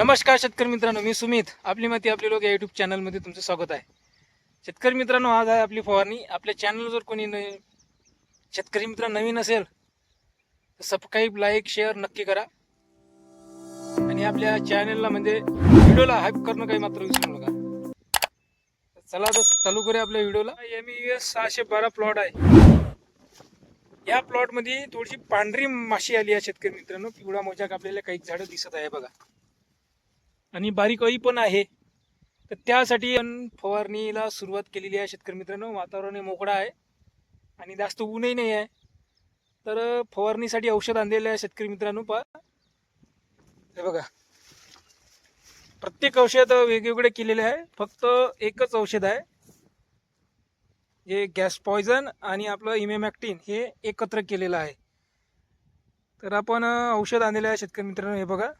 नमस्कार शेतकरी मित्रांनो मी सुमित. आपली माती आपले लोक या युट्यूब चॅनलमध्ये तुमचं स्वागत आहे. शेतकरी मित्रांनो आज आहे आपली फवारणी. आपल्या चॅनल जर कोणी न शेतकरी मित्र नवीन असेल तर सबस्क्राईब लाईक शेअर नक्की करा. आणि आपल्या चॅनलला म्हणजे व्हिडिओला हाईप करणं काही मात्र विसरू नका. चला तर चालू करूया आपल्या व्हिडिओला एम ई एस सहाशे बारा प्लॉट आहे. या प्लॉटमध्ये थोडीशी पांढरी माशी आली आहे शेतकरी मित्रांनो. पिवळा मोजाक आपल्याला काही झाडं दिसत आहे बघा. आणि बारीक अळी पण आहे. तर त्यासाठी फवारणीला सुरुवात केलेली आहे शेतकरी मित्रांनो. वातावरण मोकळा मोकळं आहे आणि जास्त ऊनही नाही आहे. तर फवारणीसाठी औषध आणलेलं आहे शेतकरी मित्रांनो. पा हे बघा. प्रत्येक औषध वेगवेगळे केलेले आहे. फक्त एकच औषध आहे. हे गॅस पॉयझन आणि आपलं इमेमॅक्टिन हे एकत्र केलेलं आहे. तर आपण औषध आणलेलं आहे शेतकरी मित्रांनो. हे बघा.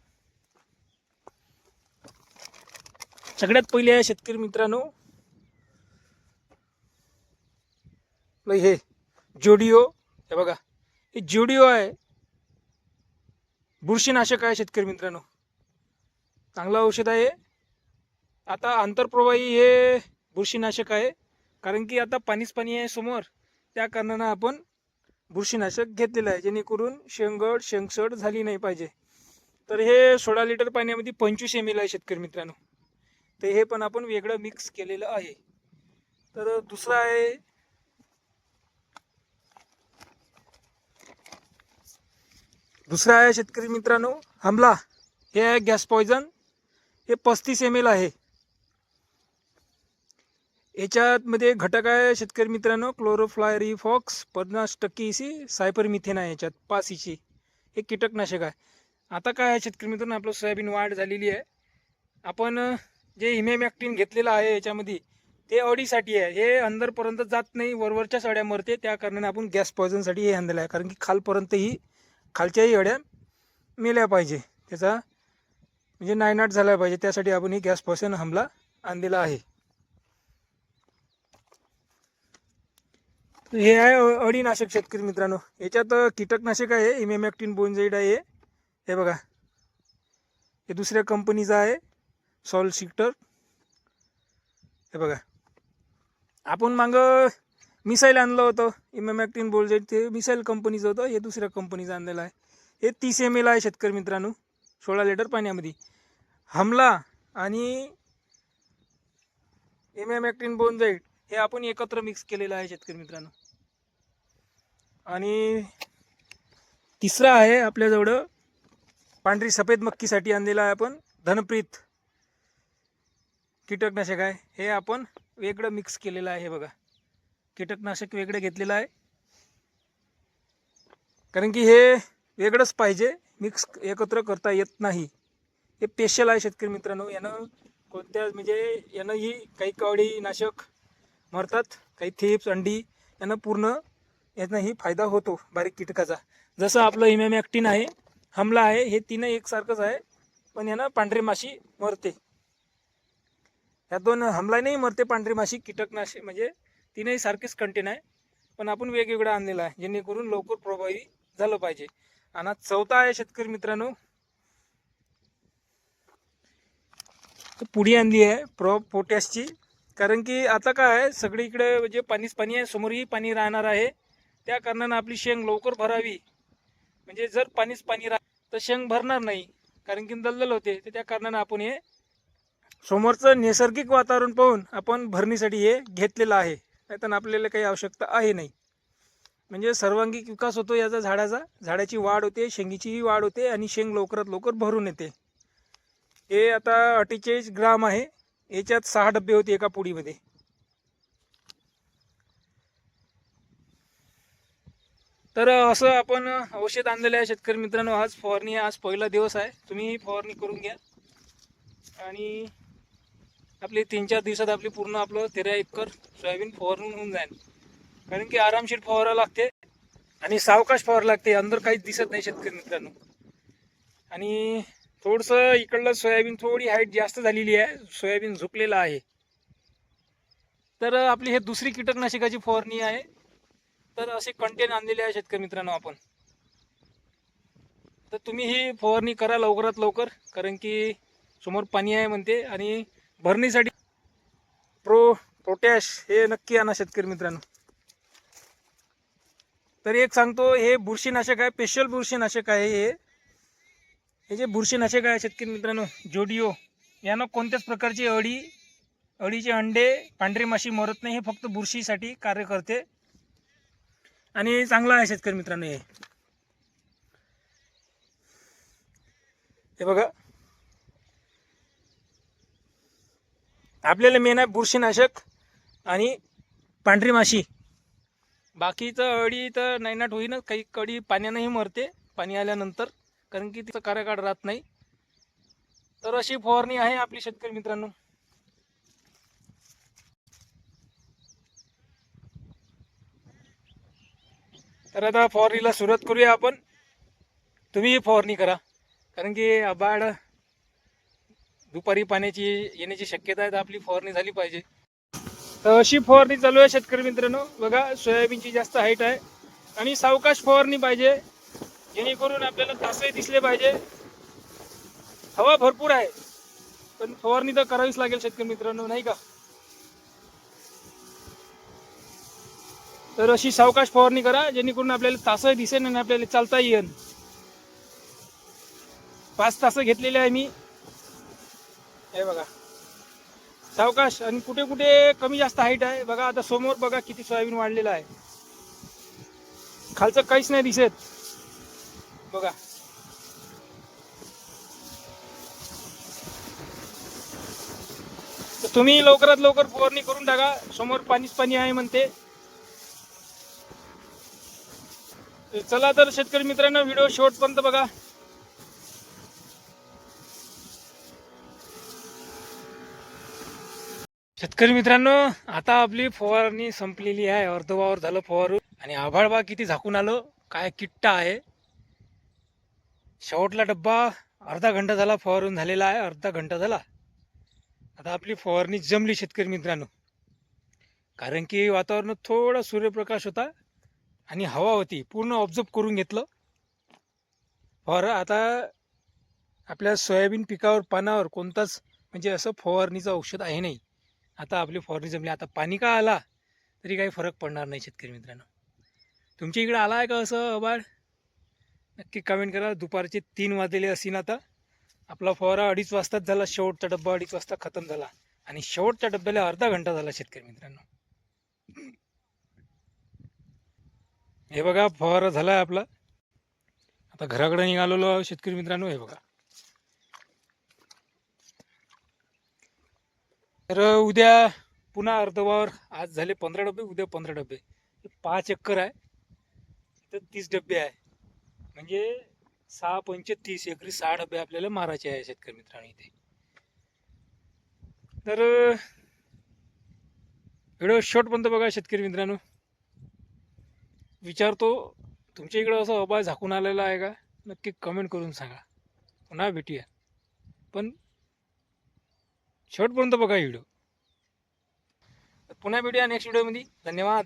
सगळ्यात पहिले आहे शेतकरी मित्रांनो. हे जोडिओ हे बघा. हे जोडिओ आहे. बुरशीनाशक आहे शेतकरी मित्रांनो. चांगलं औषध आहे. आता आंतरप्रवाही हे बुरशीनाशक आहे. कारण की आता पाणीच पाणी आहे समोर. त्या कारणानं आपण बुरशीनाशक घेतलेलं आहे. जेणेकरून शेंगड शेंगसड झाली नाही पाहिजे. तर हे सोळा लिटर पाण्यामध्ये पंचवीस एम एल आहे शेतकरी मित्रांनो. तर हे पण आपण वेगळं मिक्स केलेलं आहे. तर दुसरं आहे दुसरं आहे शेतकरी मित्रांनो हमला. हे आहे गॅस पॉयझन हे पस्तीस एम एल आहे. याच्यामध्ये घटक आहे शेतकरी मित्रांनो क्लोरोफ्लायरी फॉक्स पन्नास टक्के इसी सायपर मिथेन आहे याच्यात पाच इसी हे कीटकनाशक आहे. आता काय आहे शेतकरी मित्रांनो आपलं सोयाबीन वाढ झालेली आहे. आपण जे इमेमॅक्टिन घेतलेलं आहे याच्यामध्ये ते अडीसाठी आहे. हे अंदरपर्यंत जात नाही वरवरच्या सड्या मरते त्या कारणाने आपण गॅस पॉयझनसाठी हे आणलेलं आहे. कारण की खालपर्यंतही खालच्याही अड्या मेल्या पाहिजे. त्याचा म्हणजे नायनाट झाला पाहिजे. त्यासाठी आपण ही गॅस पॉयझन हमला आणलेला आहे. हे आहे अडीनाशक अळीनाशक शेतकरी मित्रांनो. याच्यात कीटकनाशक आहे इमेमॅक्टिन बोनझाईड आहे. हे बघा. हे दुसऱ्या कंपनीचं आहे. सॉल सिक्टर हे बघा. आपण मग मिसाईल आणलं होतं इमेमॅक्टिन बोलजेट. ते मिसाईल कंपनीचं होतं हे दुसऱ्या कंपनीचं आणलेलं आहे. हे तीस एम एल आहे शेतकरी मित्रांनो सोळा लिटर पाण्यामध्ये. हमला आणि इमेमॅक्टिन बोनजेट हे आपण एकत्र मिक्स केलेलं आहे शेतकरी मित्रांनो. आणि तिसरा आहे आपल्याजवळ पांढरी सफेद मक्कीसाठी आणलेला आहे आपण धनप्रीत. कीटकनाशक आहे. हे आपण वेगळं मिक्स केलेलं आहे बघा. कीटकनाशक वेगळं घेतलेलं आहे. कारण की हे वेगळंच पाहिजे. मिक्स एकत्र करता येत नाही. हे स्पेशल आहे शेतकरी मित्रांनो. यानं कोणत्या म्हणजे यानं ही काही कवडी नाशक मरतात काही थेप्स अंडी यानं पूर्ण यानंही फायदा होतो बारीक कीटकाचा. जसं आपलं हिमॅमॅक्टिन आहे हमला आहे हे तीन एकसारखंच आहे. पण यानं पांढरी माशी मरते. ह्या दोन हमला नाही मरते पांढरी माशी कीटकनाशक म्हणजे तीनही सारखेच कंटेन आहे. पण आपण वेगवेगळं आणलेला आहे जेणेकरून लवकर प्रभावी झालं पाहिजे. आणि चौथा आहे शेतकरी मित्रांनो. पुढी आणली आहे प्रो पोटॅशची. कारण की आता काय आहे सगळीकडे म्हणजे पाणीच पाणी आहे समोरही पाणी राहणार आहे. त्या कारणानं आपली शेंग लवकर भरावी. म्हणजे जर पाणीच पाणी राह तर शेंग भरणार नाही. कारण की दलदल होते तर त्या कारणानं आपण हे समोरचं नैसर्गिक वातावरण पाहून आपण भरणीसाठी हे घेतलेलं आहे. नाहीतर आपल्याला काही आवश्यकता आहे नाही. म्हणजे सर्वांगीण विकास होतो याचा झाडाचा. झाडाची वाढ होते शेंगीचीही वाढ होते आणि शेंग लवकरात लवकर भरून येते. हे आता अठ्ठेचाळीस ग्राम आहे. याच्यात सहा डबे होते एका पुडीमध्ये. तर असं आपण औषध आणलेलं आहे शेतकरी मित्रांनो. आज फवारणी आज पहिला दिवस आहे. तुम्ही फवारणी करून घ्या. आणि आपली तीन चार दिवसात आपली पूर्ण आपलं तेरा एकर सोयाबीन फवारून होऊन जाईल. कारण की आरामशीर फवारा लागते आणि सावकाश फवारा लागते अंदर काहीच दिसत नाही शेतकरी मित्रांनो. आणि थोडंसं इकडलं सोयाबीन थोडी हाईट जास्त झालेली आहे सोयाबीन झुकलेलं आहे. तर आपली हे दुसरी कीटकनाशकाची फवारणी आहे. तर असे कंटेन आणलेले आहे शेतकरी मित्रांनो आपण. तर तुम्ही ही फवारणी करा लवकरात लवकर कारण की समोर पाणी आहे म्हणते आणि भरणीसाठी प्रो पोटॅश हे नक्की आणा शेतकरी मित्रांनो. तर एक सांगतो हे बुरशीनाशक आहे स्पेशल बुरशीनाशक आहे हे. हे जे बुरशीनाशक आहे शेतकरी मित्रांनो जोडिओ. यानं कोणत्याच प्रकारची अळी अळीचे अंडे पांढरी माशी मरत नाही हे फक्त बुरशीसाठी कार्य करते. आणि चांगलं आहे शेतकरी मित्रांनो हे. हे बघा. आपल्याला मेन आहे बुरशीनाशक आणि पांढरी माशी. बाकीचं अळी तर नायनाट होईनच. काही कडी पाण्यानंही मरते पाणी आल्यानंतर. कारण की तिचं कार्यकाळ राहत नाही. तर अशी फवारणी आहे आपली शेतकरी मित्रांनो. तर आता फवारणीला सुरुवात करूया आपण. तुम्ही फवारणी करा. कारण की आबाड दुपारी पाण्याची येण्याची शक्यता आहे तर आपली फवारणी झाली पाहिजे. तर अशी फवारणी चालू आहे शेतकरी मित्रांनो. बघा सोयाबीनची जास्त हाईट आहे. आणि सावकाश फवारणी पाहिजे. जेणेकरून आपल्याला तासही दिसले पाहिजे. हवा भरपूर आहे. पण फवारणी तर करावीच लागेल शेतकरी मित्रांनो नाही का? तर अशी सावकाश फवारणी करा जेणेकरून आपल्याला तासही दिसेल आणि आपल्याला चालता येईल पाच तास घेतलेले आहे मी. हे बघा. सावकाश आणि कुठे कुठे कमी जास्त हाईट आहे. बघा आता समोर बघा किती सोयाबीन वाढलेलं आहे. खालचं काहीच नाही दिसत. बघा. तर तुम्ही लवकरात लवकर फवारणी करून टाका. समोर पाणीच पाणी आहे म्हणते. चला तर शेतकरी मित्रांनो व्हिडिओ शेवटपर्यंत बघा. शेतकरी मित्रांनो आता आपली फवारणी संपलेली आहे. अर्धवावर झालं फवारून. आणि आभाळबा किती झाकून आलं. काय किट्टा आहे. शेवटला डब्बा अर्धा घंटा झाला फवारून झालेला आहे. अर्धा घंटा झाला. आता आपली फवारणी जमली शेतकरी मित्रांनो. कारण की वातावरणात थोडा सूर्यप्रकाश होता आणि हवा होती. पूर्ण ऑब्झर्व करून घेतलं. फवार आता आपल्या सोयाबीन पिकावर पानावर कोणताच म्हणजे असं फवारणीचं औषध आहे नाही. आता आपली फवारणी जमली आता पाणी का आला? तरी काही फरक पडणार नाही शेतकरी मित्रांनो. तुमच्या इकडे आला आहे का असं अबाळ नक्की कमेंट करा. दुपारचे तीन वाजलेले असीन आता. आपला फवारा अडीच वाजताच झाला. शेवटचा डब्बा अडीच वाजता खतम झाला. आणि शेवटच्या डब्याला अर्धा घंटा झाला शेतकरी मित्रांनो. हे बघा फवारा झाला आहे आपला. आता घराकडे निघालेलो शेतकरी मित्रांनो. हे बघा. तर उद्या पुन्हा अर्धवावर आज झाले पंधरा डबे उद्या पंधरा डबे. हे पाच एकर आहे. तर तीस डबे आहे. म्हणजे सहा पंचे तीस एकरी सहा डबे आपल्याला मारायचे आहे शेतकरी मित्रांनो इथे. तर व्हिडिओ शॉर्टपर्यंत बघा शेतकरी मित्रांनो. विचारतो तुमच्या इकडं असं अबाय झाकून आलेला आहे का? नक्की कमेंट करून सांगा. पुन्हा भेटूया. पण शेवटपर्यंत बघा व्हिडिओ पुन्हा भेटूया नेक्स्ट व्हिडिओमध्ये धन्यवाद.